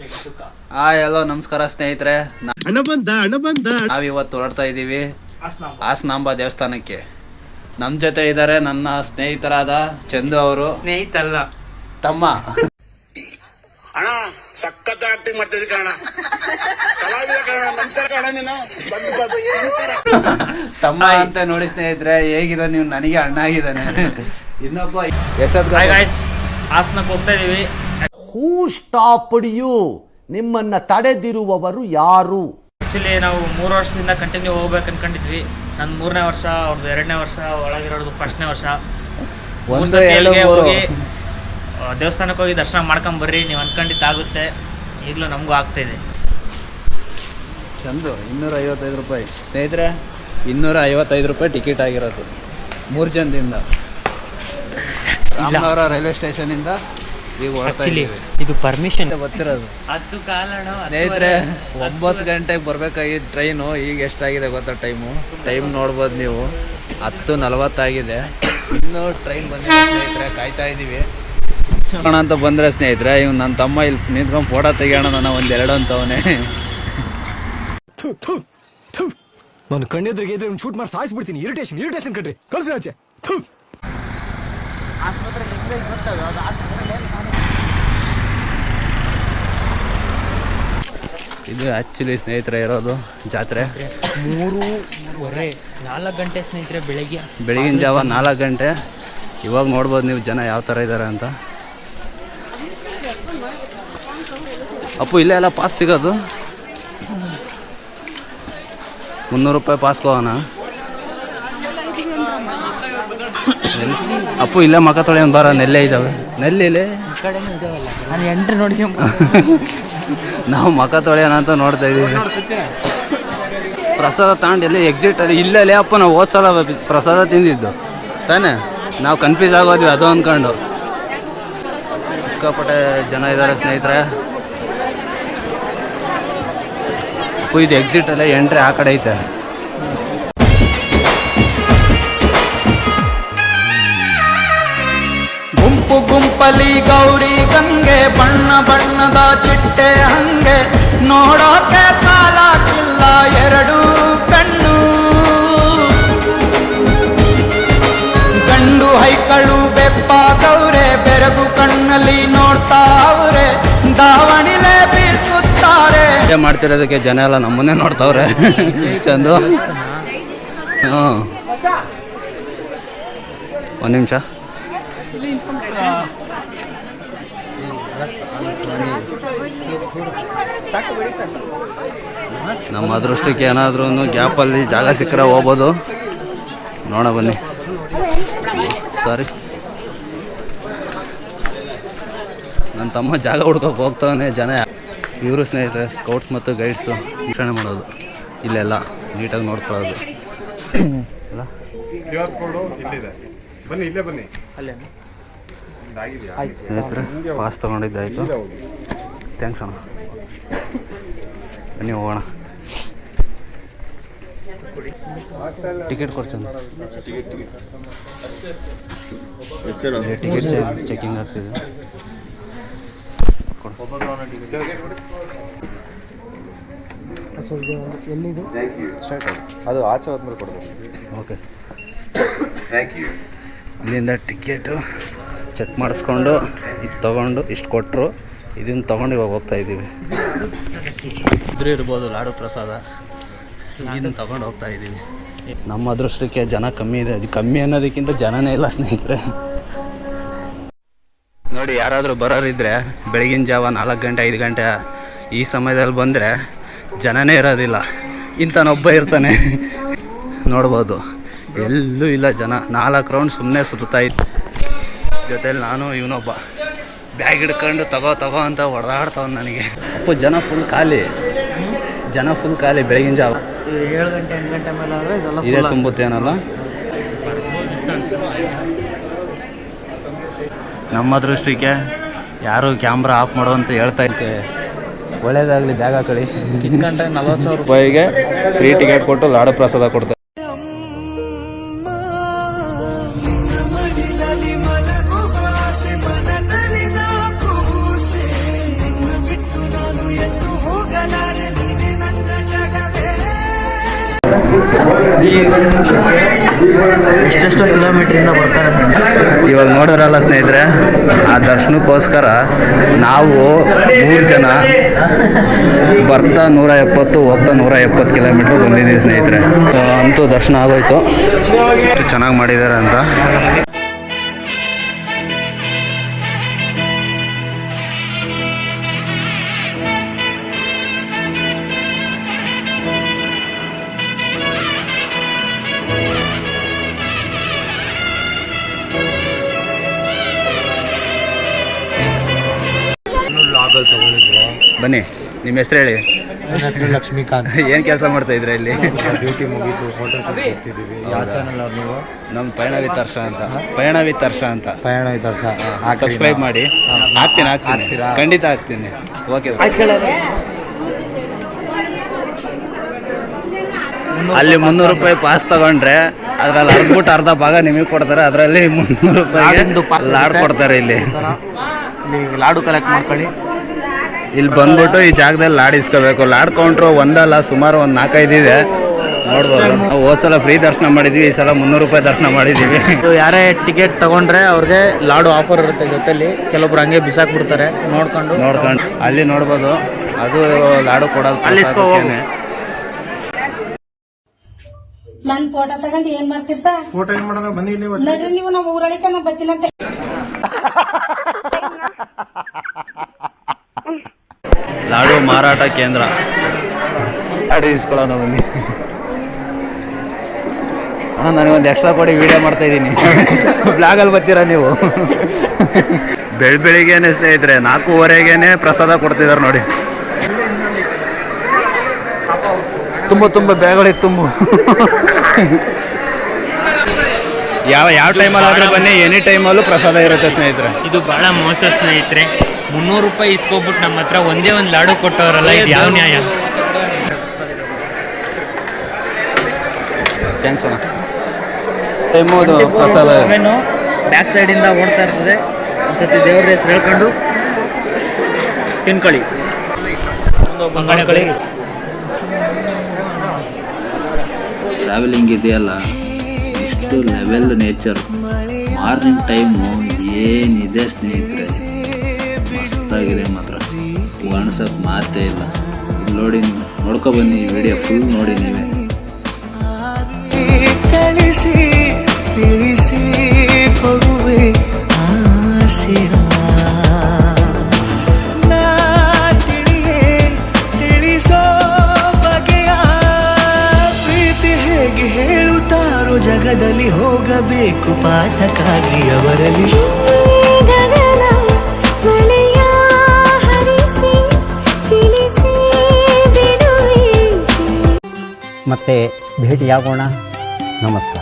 Hi hello ನಮಸ್ಕಾರ ಸ್ನೇಹಿತರೆ. ನಾವ್ ಇವತ್ತು ಹೊರಡ್ತಾ ಇದ್ದೀವಿ. ಹಾಸನಾಂಬ. ದೇವಸ್ಥಾನಕ್ಕೆ. ನಮ್ ಜೊತೆ ಇದ್ದಾರೆ ನನ್ನ ಸ್ನೇಹಿತರಾದ ಚಂದು ಅವರು. ಸ್ನೇಹಿತಲ್ಲ. ತಮ್ಮ. ಸಖತ್ ಆಕ್ಟಿಂಗ್ ಮಾಡ್ತಿದ್ದೆ ಕಣ ತಮ್ಮ ಅಂತ ನೋಡಿ ಸ್ನೇಹಿತರೆ ಹೇಗಿದೆ ನೀವು? ನನಗೆ ಅಣ್ಣ ಆಗಿದ್ದಾನೆ ಇನ್ನೊಬ್ಬ ಹಾಯ್ ಎಷ್ಟೊತ್ತು ಹಾಸನಕ್ಕೆ ಹೋಗ್ತಾ ಇದೀವಿ ಹೂ ಸ್ಟಾಪ್ಡ್ ಯು ನಿಮ್ಮನ್ನ ತಡೆದಿರುವವರು ಯಾರು? ಆಕ್ಚುಲಿ ನಾವು ಮೂರು ವರ್ಷದಿಂದ ಕಂಟಿನ್ಯೂ ಹೋಗ್ಬೇಕು ಅನ್ಕೊಂಡಿದ್ವಿ. ನನ್ನ ಮೂರನೇ ವರ್ಷ ಅವ್ರದ್ದು ಎರಡನೇ ವರ್ಷ ಒಳಗಿರೋದು ಫಸ್ಟ್ನೇ ವರ್ಷ. ಮೂರ್ ಒಂದು ಸತಿ ಎರಡು ಅಲ್ಲಿಗೆ ಮೂರು. ಹೋಗಿ ಆ, ದೇವಸ್ಥಾನಕ್ಕೆ ಹೋಗಿ ದರ್ಶನ ಮಾಡ್ಕೊಂಡ್ ಬರ್ರಿ ನೀವು ಅನ್ಕೊಂಡಿದ್ದಾಗುತ್ತೆ. ಈಗಲೂ ನಮಗೂ ಆಗ್ತಾ ಇದೆ. ಚಂದು ಇನ್ನೂರ ಐವತ್ತೈದು ರೂಪಾಯಿ. ಸ್ನೇಹಿತರೆ ಇನ್ನೂರ ಐವತ್ತೈದು ರೂಪಾಯಿ ಟಿಕೆಟ್ ಆಗಿರೋದು. ಮೂರು ಜನದಿಂದ. ರಾಮನಗರ ರೈಲ್ವೆ ಸ್ಟೇಷನಿಂದ ಈಗ ಇದು ಪರ್ಮಿಷನ್ ಗೊತ್ತಿರೋದು ಹತ್ತು ಕಾಲಣ ಸ್ನೇಹಿತರೆ ಒಂಬತ್ತು ಗಂಟೆಗೆ ಬರ್ಬೇಕಾಗಿದ್ದ ಟ್ರೈನು ಈಗ ಎಷ್ಟಾಗಿದೆ ಗೊತ್ತಾ ಟೈಮು ಟೈಮ್ ನೋಡ್ಬೋದು ನೀವು. ಹತ್ತು ನಲವತ್ತಾಗಿದೆ. ಇನ್ನೂ ಟ್ರೈನ್ ಬಂದಿದೆ ಸ್ನೇಹಿತರೆ ಕಾಯ್ತಾ ಇದ್ದೀವಿ. ಹೋಗೋಣ ಅಂತ ಬಂದರೆ ಸ್ನೇಹಿತರೆ ಇವ್ನು ನನ್ನ ತಮ್ಮ ಇಲ್ಲಿ ನಿಂತ್ಕೊಂಡು ಫೋಟೋ ತೆಗಿಯೋಣ ನಾನು ಒಂದು ಎರಡು ಅಂತವನೇ ನಾನು ಕಣ್ಣೆದ್ರಿಗೆ ಇದ್ರೆ ಶೂಟ್ ಮಾಡಿ ಸಾಯಿಸ್ಬಿಡ್ತೀನಿ ಇರಿಟೇಷನ್ ಇರಿಟೇಷನ್ ಕಟ್ರಿ ಕಳ್ಸಿ ಆಚೆ. ಥು. ಇದು ಆ್ಯಕ್ಚುಲಿ ಸ್ನೇಹಿತರೆ ಇರೋದು ಜಾತ್ರೆ. ಮೂರುವರೆ ನಾಲ್ಕು ಗಂಟೆ ಸ್ನೇಹಿತರೆ ಬೆಳಗ್ಗೆ. ಬೆಳಗಿನ ಜಾವ ನಾಲ್ಕು ಗಂಟೆ. ಇವಾಗ ನೋಡ್ಬೋದು ನೀವು ಜನ ಯಾವ ಥರ ಇದ್ದಾರೆ ಅಂತ. ಅಪ್ಪು ಇಲ್ಲೇ ಎಲ್ಲ ಪಾಸ್ ಸಿಗೋದು? ಮುನ್ನೂರು ರೂಪಾಯಿ ಪಾಸ್ ಹೋಗೋಣ ಅಪ್ಪು ಇಲ್ಲೇ ಮಕ ತೊಳೆ ಬರೋ ನೆಲ್ಲೇ ಇದ್ದಾವೆ ನೆಲ್ಲಿಲೆ? ನಾನು ಎಂಟ್ರಿ ನೋಡ್ಕೊಂಡ್ ನಾವು ಮಖ ತೊಳೆಯೋಣ ಅಂತ ನೋಡ್ತಾ ಇದೀವಿ ಪ್ರಸಾದ ತಗೊಂಡು ಎಲ್ಲಿ ಎಕ್ಸಿಟ್ ಅಲ್ಲಿ ಇಲ್ಲೇ ಅಪ್ಪ ನಾವು ಓದ್ಸಲ ಪ್ರಸಾದ ತಿಂದಿದ್ದು. ತಾನೇ? ನಾವು ಕನ್ಫ್ಯೂಸ್ ಆಗೋದ್ವಿ, ಅದು ಅಂದ್ಕೊಂಡು ಸಿಕ್ಕಾಪಟ್ಟೆ ಜನ ಇದ್ದಾರೆ ಸ್ನೇಹಿತರೆ. ಕುಯ್ದು ಎಕ್ಸಿಟ್ ಅಲ್ಲೇ ಎಂಟ್ರಿ ಆ ಕಡೆ ಐತೆ. ಗುಂಪಲಿ ಗೌರಿ ಗಂಗೆ, ಬಣ್ಣ ಬಣ್ಣದ ಚಿಟ್ಟೆ ಹಂಗೆ. ನೋಡೋಕೆ ಸಾಲಾಕಿಲ್ಲ ಎರಡು ಕಣ್ಣು. ಗಂಡು ಹೈಕಳು ಬೆಪ್ಪ ಗೌರೆ, ಬೆರಗು ಕಣ್ಣಲ್ಲಿ ನೋಡ್ತಾ ಅವ್ರೆ. ದಾವಣಿಲೆ ಬೀಸುತ್ತಾರೆ. ಮಾಡ್ತಿರೋದಕ್ಕೆ ಜನ ಎಲ್ಲ ನಮ್ಮನ್ನೇ ನೋಡ್ತಾವ್ರೆ. ಚಂದು. ಹ್ಞೂ ಒಂದು ನಿಮಿಷ. ನಮ್ಮ ಅದೃಷ್ಟಕ್ಕೆ ಏನಾದ್ರೂ ಗ್ಯಾಪಲ್ಲಿ ಜಾಗ ಸಿಕ್ಕರೆ ಹೋಗ್ಬೋದು. ನೋಡ ಬನ್ನಿ. ಸಾರಿ. ನನ್ನ ತಮ್ಮ ಜಾಗ ಹುಡ್ಕೋಕೆ ಹೋಗ್ತಾನೆ ಜನ. ಇವರು ಸ್ನೇಹಿತರೆ ಸ್ಕೌಟ್ಸ್ ಮತ್ತು ಗೈಡ್ಸು ವೀಕ್ಷಣೆ ಮಾಡೋದು. ಇಲ್ಲೆಲ್ಲ ನೀಟಾಗಿ ನೋಡ್ಕೊಳ್ಳೋದು. ಅಲ್ಲ ಸ್ನೇಹಿತರೆ ಪಾಸ್ ತೊಗೊಂಡಿದ್ದಾಯಿತು ಥ್ಯಾಂಕ್ಸ್ ಅಣ್ಣ. ಬನ್ನಿ ಹೋಗೋಣ. ಟಿಕೆಟ್ ಕೊಡ್ತೀನಿ. ಟಿಕೆಟ್ ಚೆಕಿಂಗ್ ಆಗ್ತಿದೆ. ಅದು ಆಚೆ ಹೋದ್ಮೇಲೆ ಕೊಡ್ಬೇಕು. ಓಕೆ ಇಲ್ಲಿಂದ ಟಿಕೆಟು ಚೆಕ್ ಮಾಡಿಸ್ಕೊಂಡು ಇದು ತೊಗೊಂಡು ಇಷ್ಟು ಕೊಟ್ಟರು. ಇದನ್ನು ತೊಗೊಂಡು ಇವಾಗ ಹೋಗ್ತಾ ಇದ್ದೀವಿ. ಇದ್ರೂ ಇರ್ಬೋದು ಲಾಡು ಪ್ರಸಾದ. ಇದನ್ನು ತೊಗೊಂಡು ಹೋಗ್ತಾ ಇದ್ದೀವಿ. ನಮ್ಮ ಅದೃಷ್ಟಕ್ಕೆ ಜನ ಕಮ್ಮಿ ಇದೆ. ಅದು ಕಮ್ಮಿ ಅನ್ನೋದಕ್ಕಿಂತ ಜನನೇ ಇಲ್ಲ ಸ್ನೇಹಿತರೆ. ನೋಡಿ ಯಾರಾದರೂ ಬರೋರಿದ್ರೆ ಬೆಳಗಿನ ಜಾವ ನಾಲ್ಕು ಗಂಟೆ ಐದು ಗಂಟೆ ಈ ಸಮಯದಲ್ಲಿ ಬಂದರೆ ಜನನೇ ಇರೋದಿಲ್ಲ. ಇಂಥನೊಬ್ಬ ಇರ್ತಾನೆ. ನೋಡ್ಬೋದು. ಎಲ್ಲೂ ಇಲ್ಲ ಜನ. ನಾಲ್ಕು ರೌಂಡ್ ಸುಮ್ಮನೆ ಸುತ್ತಾ ಇತ್ತು ಜೊತೇಲಿ ನಾನು ಇವನೊಬ್ಬ ಬ್ಯಾಗ್ ಹಿಡ್ಕೊಂಡು ತಗೋ ತಗೋ ಅಂತ ಹೊಡೆದಾಡ್ತಾವ್ ನನಗೆ. ಅಪ್ಪ ಜನ ಫುಲ್ ಖಾಲಿ. ಜನ ಫುಲ್ ಖಾಲಿ ಬೆಳಗಿನ ಜಾವ. ಏಳು ಗಂಟೆ ಎಂಟು ಗಂಟೆ ಮೇಲೆ ಆದರೆ ಇದೆಲ್ಲ ಇದೇ ತುಂಬುತ್ತೇನಲ್ಲ ನಮ್ಮ ದೃಷ್ಟಿಗೆ ಯಾರು ಕ್ಯಾಮ್ರಾ ಆಫ್ ಮಾಡೋ ಅಂತ ಹೇಳ್ತಾ ಇದ್ದೆ. ಒಳ್ಳೇದಾಗಲಿ ಬ್ಯಾಗ್ ಹಾಕೊಳ್ಳಿ. ನಲ್ವತ್ತು ಸಾವಿರ ರೂಪಾಯಿಗೆ ಫ್ರೀ ಟಿಕೆಟ್ ಕೊಟ್ಟು ಲಾಡು ಪ್ರಸಾದ ಕೊಡ್ತಾರೆ ಎಷ್ಟೆಷ್ಟು ಕಿಲೋಮೀಟ್ರಿಂದ ಬರ್ತಾರೆ ಇವಾಗ ನೋಡೋರಲ್ಲ ಸ್ನೇಹಿತರೆ, ಆ ದರ್ಶನಕ್ಕೋಸ್ಕರ ನಾವು ಮೂರು ಜನ ಬರ್ತಾ ನೂರ ಎಪ್ಪತ್ತು, ಹೋಗ್ತಾ ನೂರ ಎಪ್ಪತ್ತು ಕಿಲೋಮೀಟ್ರ್ ಬಂದಿದ್ದೀವಿ ಸ್ನೇಹಿತರೆ. ಅಂತೂ ದರ್ಶನ ಆಗೋಯ್ತು. ಚೆನ್ನಾಗಿ ಮಾಡಿದ್ದಾರೆ ಅಂತ. ಬನ್ನಿ ನಿಮ್ಮ ಹೆಸರು ಹೇಳಿ. ಲಕ್ಷ್ಮೀಕಾಂತ್. ಏನು ಕೆಲಸ ಮಾಡ್ತಾ ಇದ್ರೆ ಇಲ್ಲಿ? ಡ್ಯೂಟಿ ಮುಗೀತು ಫೋಟೋ ಶೂಟ್ ಕೊಡ್ತಿದ್ದೀವಿ ಯಾವ ಚಾನಲ್ ಅವ್ರು ನೀವು? ನಮ್ಮ ಪಯಣ ವಿತ್ ಹರ್ಷ ಅಂತ. ಪಯಣ ವಿತ್ ಹರ್ಷ ಅಂತ. ಪಯಣ ವಿತ್ ಹರ್ಷ ಸಬ್ಸ್ಕ್ರೈಬ್ ಮಾಡಿ. ಹಾಕ್ತೀನಿ ಹಾಕ್ತೀನಿ. ಹಾಕ್ತೀರಾ? ಖಂಡಿತ ಹಾಕ್ತೀನಿ. ಓಕೆ ಅಲ್ಲಿ ಮುನ್ನೂರು ರೂಪಾಯಿ ಪಾಸ್ ತಗೊಂಡ್ರೆ ಅದ್ರಲ್ಲಿ ಅರ್ಧಬಿಟ್ಟು ಅರ್ಧ ಭಾಗ ನಿಮಗೆ ಕೊಡ್ತಾರೆ ಅದರಲ್ಲಿ ಮುನ್ನೂರು ರೂಪಾಯಿ ಲಾಡ್ ಕೊಡ್ತಾರೆ ಇಲ್ಲಿ. ಇಲ್ಲಿ ಲಾಡು ಕಲೆಕ್ಟ್ ಮಾಡ್ಕೊಳ್ಳಿ. ಇಲ್ಲಿ ಬಂದ್ಬಿಟ್ಟು ಈ ಜಾಗದಲ್ಲಿ ಲಾಡ್ ಇಸ್ಕೋಬೇಕು. ಲಾಡ್ ಕೌಂಟ್ರು ಒಂದಲ್ಲ ಸುಮಾರು ಒಂದು ನಾಲ್ಕೈದು ಇದೆ. ನೋಡ್ಬೋದು. ನಾವು ಹೋದ್ ಸಲ ಫ್ರೀ ದರ್ಶನ ಮಾಡಿದ್ವಿ ಈ ಸಲ ಮುನ್ನೂರು ರೂಪಾಯಿ ದರ್ಶನ ಮಾಡಿದ್ದೀವಿ ಯಾರೇ ಟಿಕೆಟ್ ತಗೊಂಡ್ರೆ ಅವ್ರಿಗೆ ಲಾಡು ಆಫರ್ ಇರುತ್ತೆ ಜೊತೆಲಿ. ಕೆಲವೊಬ್ರು ಹಂಗೆ ಬಿಸಾಕ್ಬಿಡ್ತಾರೆ. ನೋಡ್ಕೊಂಡು. ನೋಡ್ಕೊಂಡು. ಅಲ್ಲಿ ನೋಡ್ಬೋದು. ಅದು ಲಾಡು ಕೊಡೋದು ಅಲ್ಲಿ. ನನ್ ಫೋಟೋ ತಗೊಂಡು ಏನ್ ಮಾಡ್ತೀರಿ ಸರ್? ಫೋಟೋ ಏನ್ ಮಾಡೋದು? ಬನ್ನಿ ನೀವು ನಡ್ರಿ ನೀವು ನಮ್ಮ ಊರಳಿಕ ನಾ ಬರ್ತೀನಿ ಅಂತ ಲಾಡು ಮಾರಾಟ ಕೇಂದ್ರ. ಅಡಿಸ್ಕೊಳ್ಳೋಣ ಬನ್ನಿ. ಅಣ್ಣ ನನಗೊಂದು ಎಕ್ಸ್ಟ್ರಾ ಕೊಡಿ ವಿಡಿಯೋ ಮಾಡ್ತಾ ಇದ್ದೀನಿ. ಬ್ಲಾಗಲ್ಲಿ ಬರ್ತೀರಾ ನೀವು? ಬೆಳ್ ಬೆಳಿಗ್ಗೆನೆ ಸ್ನೇಹಿತರೆ ನಾಲ್ಕೂವರೆಗೇನೆ ಪ್ರಸಾದ ಕೊಡ್ತಿದ್ದಾರೆ ನೋಡಿ. ತುಂಬ ತುಂಬ ಬ್ಯಾಗಳಿಗೆ ತುಂಬು. ಯಾವ ಯಾವ ಟೈಮಲ್ಲಿ ಆದರೆ ಬನ್ನಿ ಎನಿ ಟೈಮಲ್ಲೂ ಪ್ರಸಾದ ಇರುತ್ತೆ ಸ್ನೇಹಿತರೆ. ಇದು ಭಾಳ ಮೋಸ ಸ್ನೇಹಿತರೆ. ಮುನ್ನೂರು ರೂಪಾಯಿ ಇಸ್ಕೊಬಿಟ್ಟು ನಮ್ಮ ಹತ್ರ ಒಂದೇ ಒಂದು ಲಾಡು ಕೊಟ್ಟವರಲ್ಲ ಇದು ಯಾವ ನ್ಯಾಯ? ಥ್ಯಾಂಕ್ಸ್ ಅಣ್ಣ. ಟೈಮು ಅದು ಪ್ರಸಾದ ಬ್ಯಾಕ್ ಸೈಡಿಂದ ಓಡ್ತಾ ಇರ್ತದೆ. ಒಂದ್ಸತಿ ದೇವ್ರ ಹೆಸರು ಹೇಳ್ಕೊಂಡು ತಿನ್ಕೊಳ್ಳಿ. ತಿನ್ಕೊಳ್ಳಿ. ಟ್ರಾವೆಲಿಂಗ್ ಇದೆಯಲ್ಲ? ಇಷ್ಟು ಲೆವೆಲ್ ನೇಚರ್ ಮಾರ್ನಿಂಗ್ ಟೈಮು ಏನಿದೆ ಸ್ನೇಹಿತರೆ. ಮಸ್ತಾಗಿದೆ ಮಾತ್ರ. ವರ್ಣಿಸೋಕೆ ಮಾತೇ ಇಲ್ಲ. ಇಲ್ಲಿ ನೋಡಿ ನೀವು ನೋಡ್ಕೊ ಬನ್ನಿ ವಿಡಿಯೋ ಫುಲ್ ನೋಡಿ ನೀವೇ. ಜಗದಲ್ಲಿ ಹೋಗಬೇಕು ಪಾಠಕ್ಕಾಗಿ ಅವರಲ್ಲಿ. ಮತ್ತೆ ಭೇಟಿಯಾಗೋಣ. ನಮಸ್ಕಾರ.